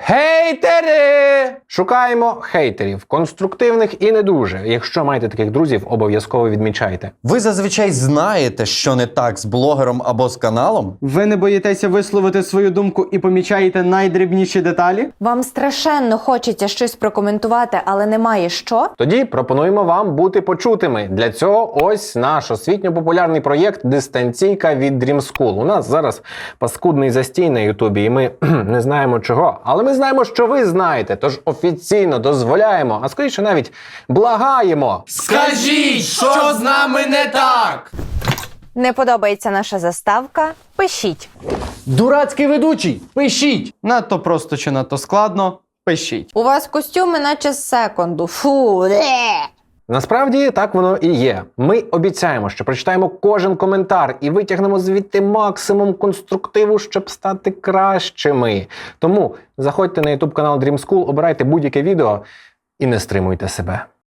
Хейтери! Шукаємо хейтерів, конструктивних і не дуже. Якщо маєте таких друзів, обов'язково відмічайте. Ви зазвичай знаєте, що не так з блогером або з каналом? Ви не боїтеся висловити свою думку і помічаєте найдрібніші деталі? Вам страшенно хочеться щось прокоментувати, але немає що. Тоді пропонуємо вам бути почутими. Для цього ось наш освітньо-популярний проєкт Дистанційка від Dream School. У нас зараз паскудний застій на Ютубі, і ми кхм, не знаємо чого. Але ми знаємо, що ви знаєте. Тож офіційно дозволяємо, а скоріше навіть благаємо. Скажіть, що з нами не так? Не подобається наша заставка? Пишіть. Дурацький ведучий! Пишіть! Надто просто чи надто складно? Пишіть. У вас костюми, наче з секунду. Фу. де. Насправді так воно і є. Ми обіцяємо, що прочитаємо кожен коментар і витягнемо звідти максимум конструктиву, щоб стати кращими. Тому заходьте на YouTube канал Dream School, обирайте будь-яке відео і не стримуйте себе.